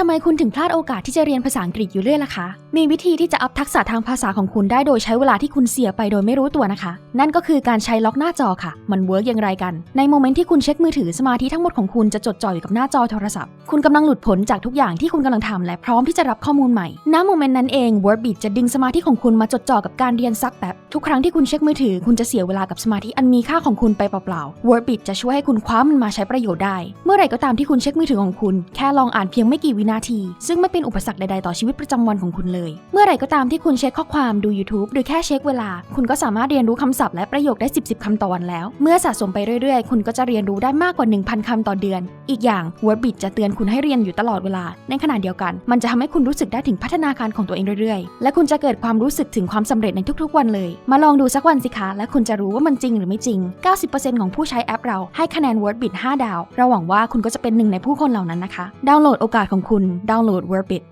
ทำไมคุณถึงพลาดโอกาสที่จะเรียนภาษาอังกฤษอยู่เรื่อยล่ะคะ มีวิธีที่จะอัพทักษะทางภาษาของคุณได้โดยใช้เวลาที่คุณเสียไปโดยไม่รู้ตัวนะคะ นั่นก็คือการใช้ล็อกหน้าจอค่ะ มันเวิร์กอย่างไรกัน ในโมเมนต์ที่คุณเช็คมือถือสมาธิทั้งหมดของคุณจะจดจ่ออยู่กับหน้าจอโทรศัพท์ คุณกำลังหลุดพ้นจากทุกอย่างที่คุณกำลังทำและพร้อมที่จะรับข้อมูลใหม่ ณ โมเมนต์นั้นเอง Wordbeat จะดึงสมาธิของคุณมาจดจ่อกับการเรียนซักแบบทุกครั้งที่คุณเช็คมือถือ คุณจะเสียเวลากับสมาธิอันมีค่าของคุณไปเปล่าๆ Wordbeat จะช่วยให้คุณคว้ามันมาใช้ประโยชน์ได้ เมื่อไหร่ก็ตามที่คุณเช็คมือถือของคุณแค่ลองอ่านเพียงไม่กี่วินาที ซึ่งไม่เป็นอุปสรรคใดๆต่อชีวิตประจำวันของคุณเลย เมื่อไหร่ก็ตามที่คุณเช็คข้อความดู YouTube หรือแค่เช็คเวลา คุณก็สามารถเรียนรู้คำศัพท์และประโยคได้ 10 10คำต่อวันแล้ว เมื่อสะสมไปเรื่อยๆ คุณก็จะเรียนรู้ได้มากกว่า 1,000คำต่อเดือน อีกอย่าง Wordbeat จะเตือนคุณให้เรียนอยู่ตลอดเวลา ในขณะเดียวกัน มันจะทำให้คุณรู้สึกได้ถึงพัฒนาการของตัวเองเรื่อยๆ และคุณจะเกิดความรู้สึกถึงความสำเร็จในทุกๆ วันเลย มาลองดูสักวันสิคะ และคุณจะรู้ว่ามันจริงหรือไม่จริง 90%ของผู้ใช้แอปเราให้คะแนน Wordbeat 5 ดาว เราหวังว่าคุณก็จะเป็นหนึ่งในผู้คนเหล่านั้นนะคะ ดาวน์โหลดโอกาสของคุณดาวน์โหลด Wordbeat